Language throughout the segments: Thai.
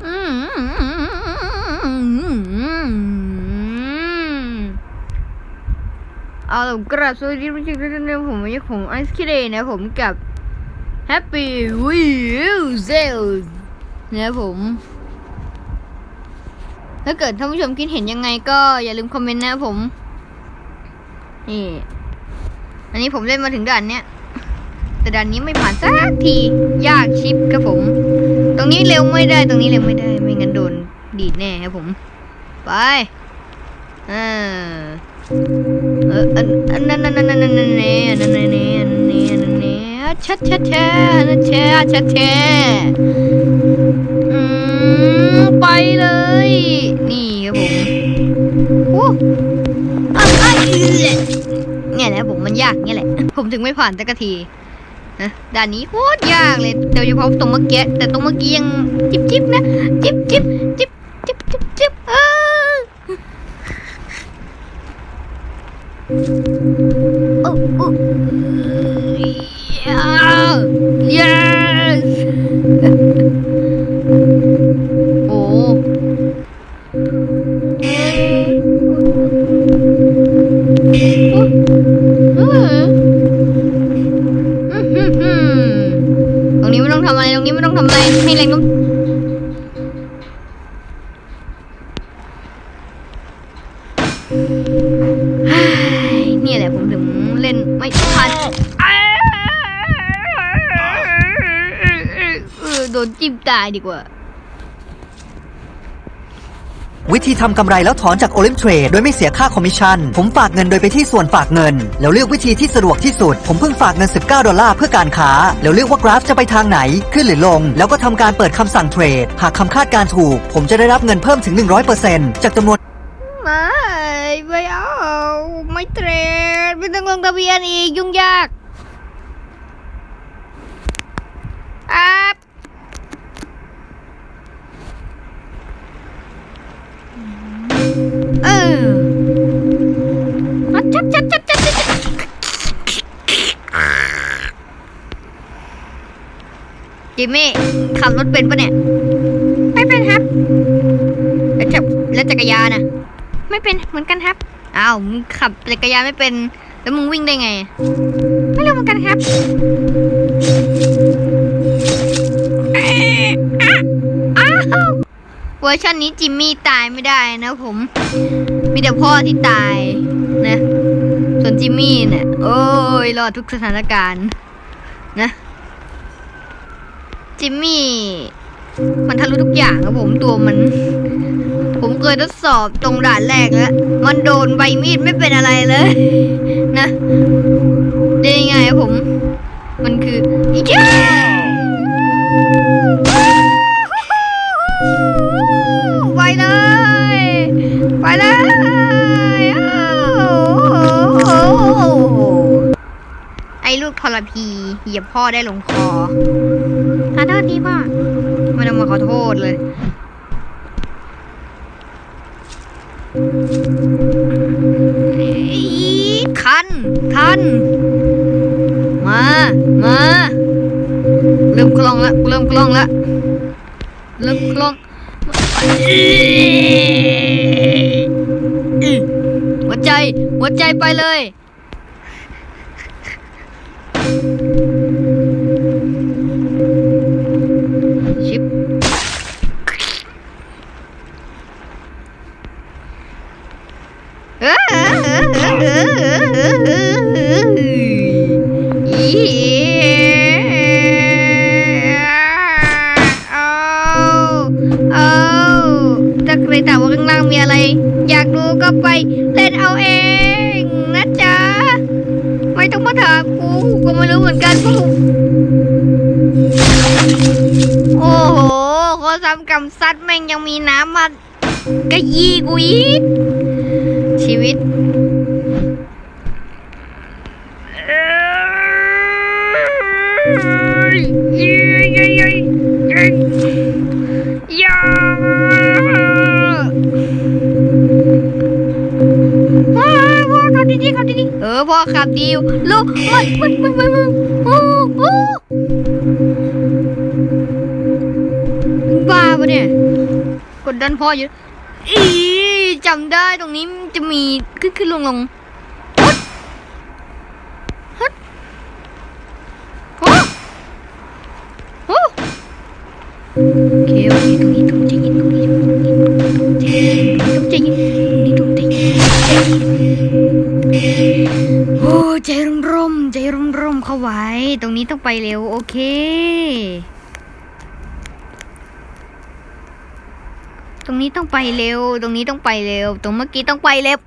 เอาล่ะกราบสวัสดีทุกท่านนะผมวันนี้ผมไอซ์คิเดนะผมกับ Happy Wheels นะผม ถ้าเกิดท่านผู้ชมคิดเห็นยังไงก็อย่าลืมคอมเมนต์นะผม นี่ อันนี้ผมเล่นมาถึงด่านเนี้ย แต่ด่านนี้ไม่ผ่านสักที ยากชิปครับผม ตรงนี้เร็วไม่ได้ ตรงนี้เร็วไม่ได้ ไม่งั้นโดนดีดแน่ครับผม ไปอ่าเอออันอันนั้นนั่นนั่นนั่นนั่นนั่นนี่อันนั้นนั่นนี้อันนี้ชัดชัดชัดชัดชัดชัดอืมไปเลย นี่ครับผมโอ้อะอะเนี่ยแหละผมมันยากเนี่ยแหละ ผมถึงไม่ผ่านสักที นะด่านนี้โคตรยากเลยโดยเฉพาะตรงเมื่อกี้แต่ตรงเมื่อกี้ยังจิบจิบนะจิบจิบจิบจิบจิบจิบเออโอ้โอ้ yeah yes นจิ้มตายดีกว่า วิธีทำกำไรแล้วถอนจากโอลิมเทรดโดยไม่เสียค่าคอมมิชชั่น ผมฝากเงินโดยไปที่ส่วนฝากเงิน แล้วเลือกวิธีที่สะดวกที่สุด ผมเพิ่งฝากเงิน 19 ดอลลาร์เพื่อการค้า แล้วเลือกว่ากราฟจะไปทางไหน ขึ้นหรือลง แล้วก็ทำการเปิดคำสั่งเทรด หากคำคาดการณ์ถูก ผมจะได้รับเงินเพิ่มถึง 100%จากจำนวนไม่ไม่เอาไม่เทรดไม่ต้องลงทะเบียนอีกยุ่งยากอั พเออชัดชัดชัดชัดชัดชัดจิมมี่ขับรถเป็นปะเนี่ยไม่เป็นครับ แล้วจักแล้วจักรยานน่ะไม่เป็นเหมือนกันครับอ้าวมึงขับจักรยานไม่เป็น แล้วมึงวิ่งได้ไง ไม่รู้เหมือนกันครับเวอร์ชันนี้จิมมี่ตายไม่ได้นะผม มีแต่พ่อที่ตายนะส่วนจิมมี่เนี่ย โอ้ยรอดทุกสถานการณ์นะ จิมมี่ มันทะลุทุกอย่างครับผมตัวมัน ผมเคยทดสอบตรงด่านแรกแล้ว มันโดนใบมีดไม่เป็นอะไรเลย นะ ได้ยังไงครับผม มันคือย้าว รพีเหยียบพ่อได้ลงคอขอโทษทีพ่อไม่ต้องมาขอโทษเลยอีคันทันมามาเริ่มคล่องละเริ่มคล่องละเริ่มคล่องหัวใจหัวใจไปเลย ซ้ำกำซัดแม่งยังมีน้ำมากระยีกูอีกชีวิตยาพ่อขับดีๆขับดีๆเออพ่อขับดีลูกมันมันมันมันมันโอ้โอ้ บ้าปะเนี่ย กดดันพ่ออยู่อีจำได้ตรงนี้จะมีขึ้นขึ้นลงลงฮึดฮึโอ้โอ้โอเคโอเคตรงนี้ตรงใจเย็นตรงนี้ตรงนี้ตรงใจเย็นตรงใจเย็นตรงนี้ตรงใจเย็นโอ้ใจร่มร่มใจร่มร่มเข้าไว้ ตรงนี้ต้องไปเร็วโอเค รงนี้ต้องไปเร็ว ตรงนี้ต้องไปเร็ว ตรงเมื่อกี้ต้องไปเร็ว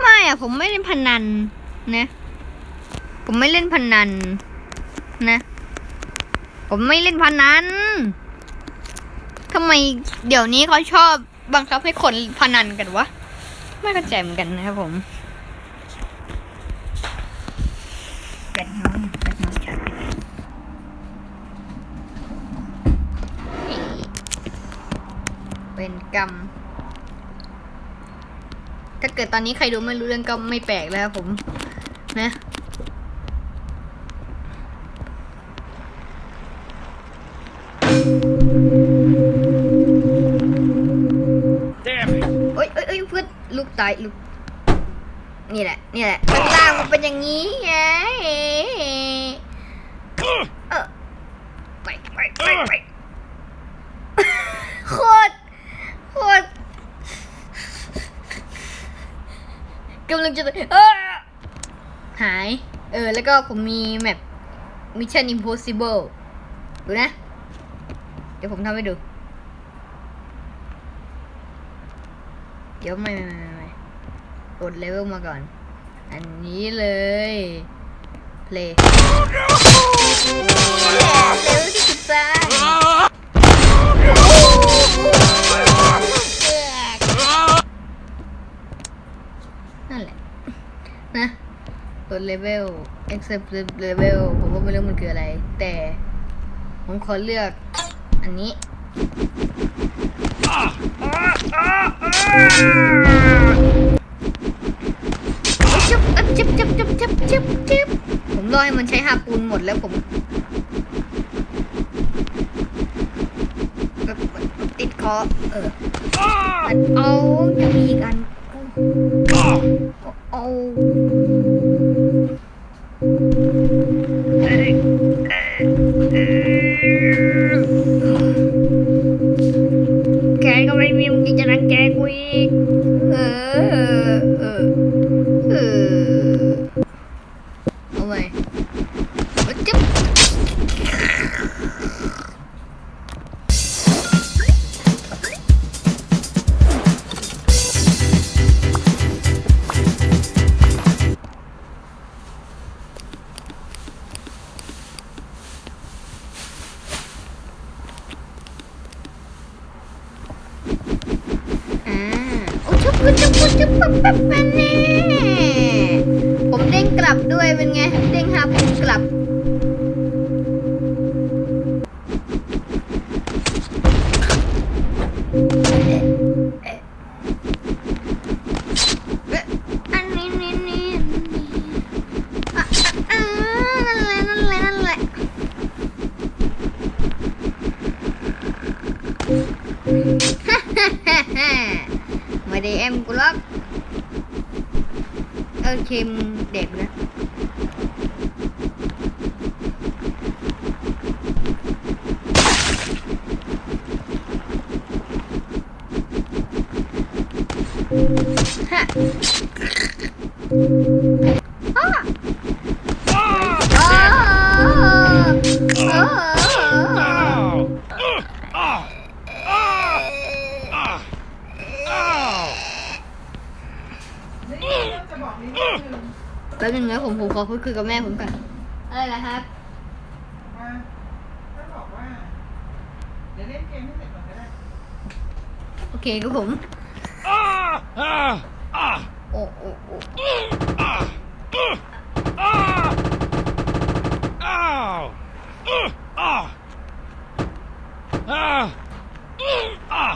ไม่อะผมไม่เล่นพนัน ผมไม่เล่นพนันนะ ผมไม่เล่นพนันทำไมเดี๋ยวนี้เขาชอบบังคับให้คนพนันกันวะ ไม่เข้าใจเหมือนกันนะครับผมแบตน้องแบตน้องชัดเป็นกรรม ถ้าเกิดตอนนี้ใครดูไม่รู้เรื่องก็ไม่แปลกแล้วผม นะ ลูกตายลูกนี่แหละ นี่แหละข้างล่างมันเป็นอย่างนี้ไงเออไปไปไปไปโคตรโคตรกำลังจะเออหาย เออ แล้วก็ผมมีแมป Mission Impossible ดูนะ เดี๋ยวผมทำให้ดู เดี๋ยวไม่ไม่ไม่กดเลเวลมาก่อน อันนี้เลย play เลเวลที่สิบสามนั่นแหละ นะกดเลเวล accept level ผมก็ไม่รู้มันคืออะไร แต่ผมขอเลือกอันนี้ จับจับจับจับจับจับจับผมรอให้มันใช้ฮาปูนหมดแล้วผมติดคอเอออันเอายังมีอีกอันเอ ไม่ได้แอม ขอพูดคุยกับแม่ผมก่อนอะไรนะครับว่าถ้าบอกว่า เดี๋ยวเล่นเกมให้เสร็จก่อนก็ได้ โอเคครับผมโอ้โอ้โอ้าอ้าว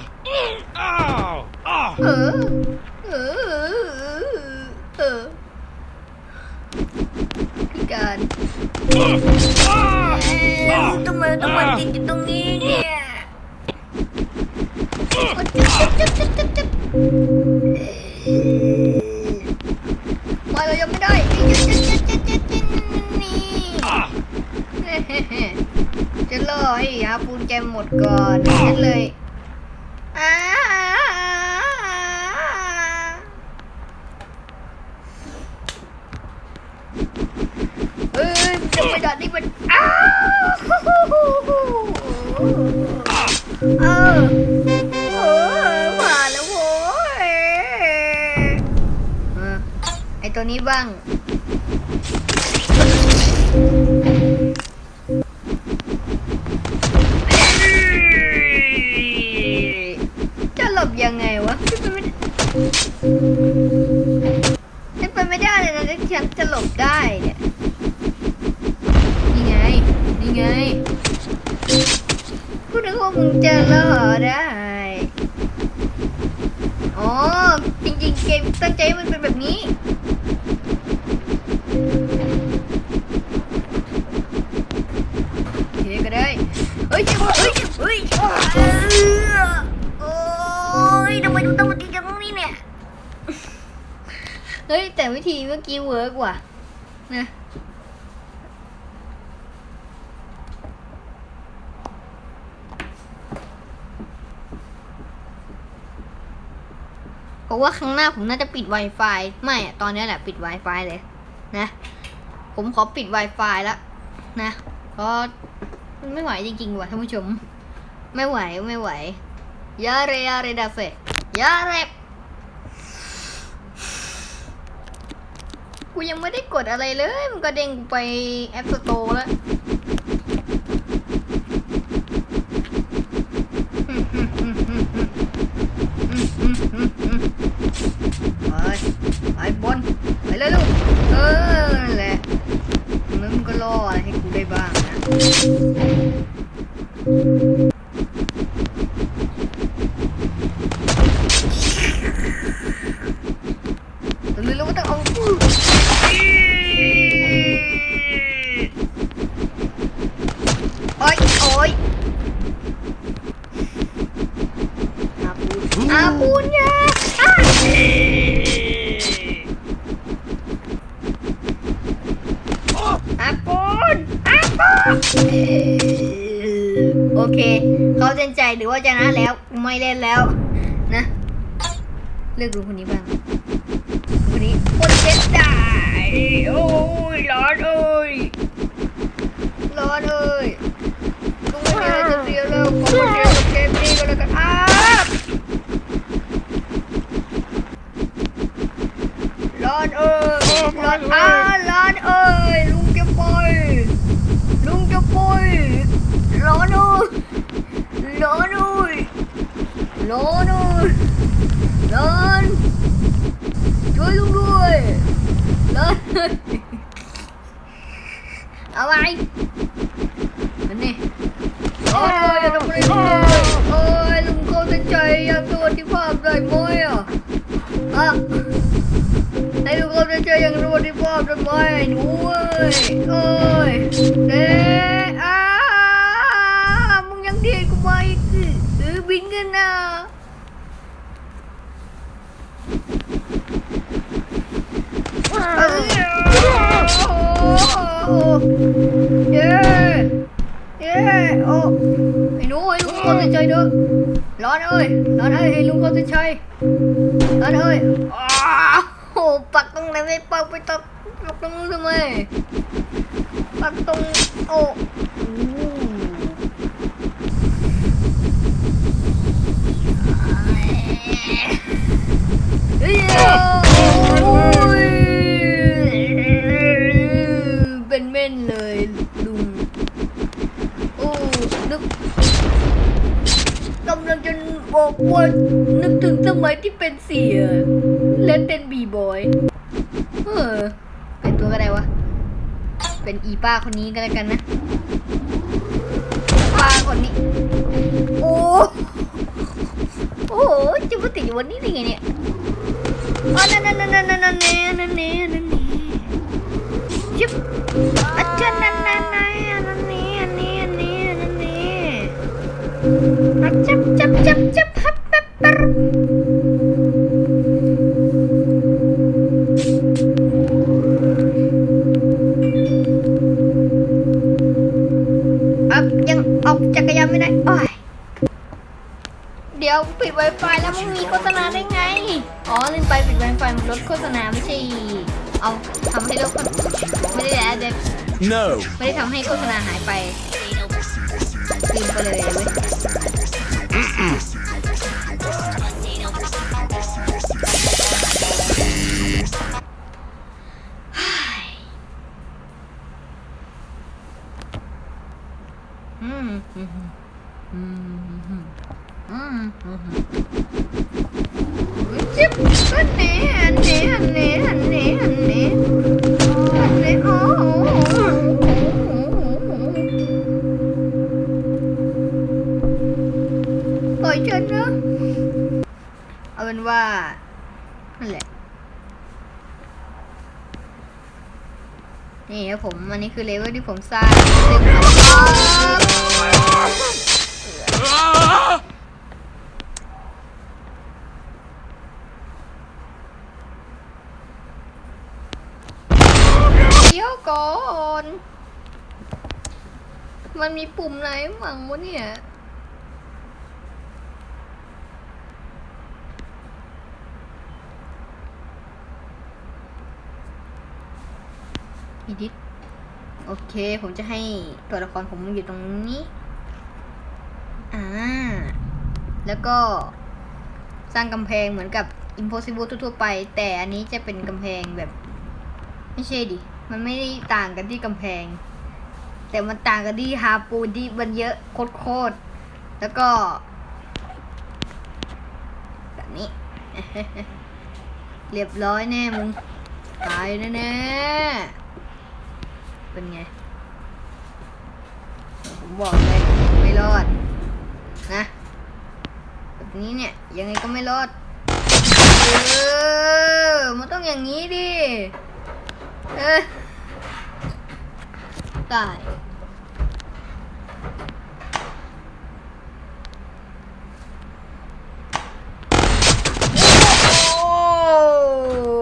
Ah! Ugh! เอ๊ะทำไมต้องมาติดอยู่ตรงนี้เนี่ยจุ๊บจุ๊บจุ๊บจุ๊บจุ๊บไปเรายังไม่ได้จุ๊บจุ๊บจุ๊บจุ๊บจุ๊บจุ๊บนี่จะรอให้ยาปูนแกหมดก่อนนั่นเลยอ้าเอ้ย จะไปดัดนี่มันอ้าวเออเออผ่านแล้วโว้ยเออไอตัวนี้บ้าง จะหลบยังไงวะเป็นไปไม่ได้เป็นไปไม่ได้เลยนะที่ฉันจะหลบได้เนี่ย นี่ไง นี่ไงพูดถึงว่ามึง จะรอดได้ อ๋อ จริงๆ เกมตั้งใจมันเป็นแบบนี้เคก็ได้ เฮ้ยเฮ้ยเฮ้ยเอ้อโอ้ยทำไมดูต้องมาตีกันตรงนี้เนี่ย เฮ้ย แต่วิธีเมื่อกี้เวิร์กว่ะนะ ราะว่าครั้งหน้าผมน่าจะปิด Wi-Fi ไม่ตอนนี้แหละปิด Wi-Fi เลยนะ ผมขอปิด Wi-Fi แล้วนะเพราะมันไม่ไหวจริงๆว่ะท่านผู้ชม ไม่ไหวไม่ไหวยาเรยาเรดาเซยาเรบกูยังไม่ได้กดอะไรเลย มันก็เด้งไปแอปสโตร์แล้ว เค เขาเต็นใจหรือว่าจะนะแล้วไม่เล่นแล้วนะ เลือกดูคนนี้บ้าง คนนี้คนเจ็บได้โอ้ยร้อนเอ้ยร้อนเอ้ยลุงไม่มีอะไรจะเสียแล้วขอมาเจอกับเกมนี้ก็แล้วกันอ้าร้อนเอ้ยร้อนอ้า Lon ơi. Lon Chui luôn rồi. Lon Đâu ai? Đến đi. Ôi ôi đồng đi Ôi lùng cô chơi, chạy Tôi đi qua rồi môi à. À. Đây lùng cô tôi chạy Rồi đi qua rồi môi. Ôi Ôi Đê เย้เย้โอ้ไอ้หนูให้ลุงเขาจะใจเด้อร้อนเอ้ยร้อนเอ้ยไอ้ลุงเขาจะใจร้อนเอ้ยอ้าวโอ้ปักตรงไหนไม่ปักไปตักปักตรงนู้นทำไมปักตรงโอ้ มัยที่เป็นสีเล่นเป็นบีบอยเออ เป็นตัวก็ได้วะ เป็นอีป้าคนนี้ก็แล้วกันนะ ป้าคนนี้ โอ้โอ้โหจะมาติดอยู่วันนี้ได้ไงเนี่ยอ๋อนั่นนั่นนั่นนั่นนั่นนั่นนั่นนั่นนั่นจิ๊บอาจอันนั้นอันนั้นอันนี้อันนี้อันนี้อันนี้อันจับจับจับจับฮับ ลดโฆษณาไม่ใช่เอาทำให้ลดไม่ได้แอดเด็ No. ไม่ได้ทำให้โฆษณาหายไปลืมไปเลยเว้ยอืมอืมอืมอืมอืม ปล่อยฉันนะ เอาเป็นว่า นั่นแหละ นี่ครับผม อันนี้คือเลเวลที่ผมสร้างซึ่งเดี๋ยวก่อน มันมีปุ่มไหนมั่งวะเนี่ย อีดิทโอเค ผมจะให้ตัวละครผมอยู่ตรงนี้ อ่า แล้วก็สร้างกำแพงเหมือนกับ Impossible ทั่วๆไป แต่อันนี้จะเป็นกำแพงแบบ ไม่ใช่ดิ มันไม่ได้ต่างกันที่กำแพง แต่มันต่างกันที่ฮาปูนที่มันเยอะโคตรๆแล้วก็แบบนี้ เรียบร้อยแน่มึง ตายแน่ๆ เป็นไง ผมบอกเลย ไม่รอด นะ แบบนี้เนี่ย ยังไงก็ไม่รอด เออ มันต้องอย่างนี้ดิ เออตาย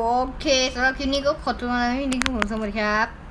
โอเคสำหรับคลิปนี้ก็ขอตัวลาไปที่นี่ครับผมสวัสดีครับ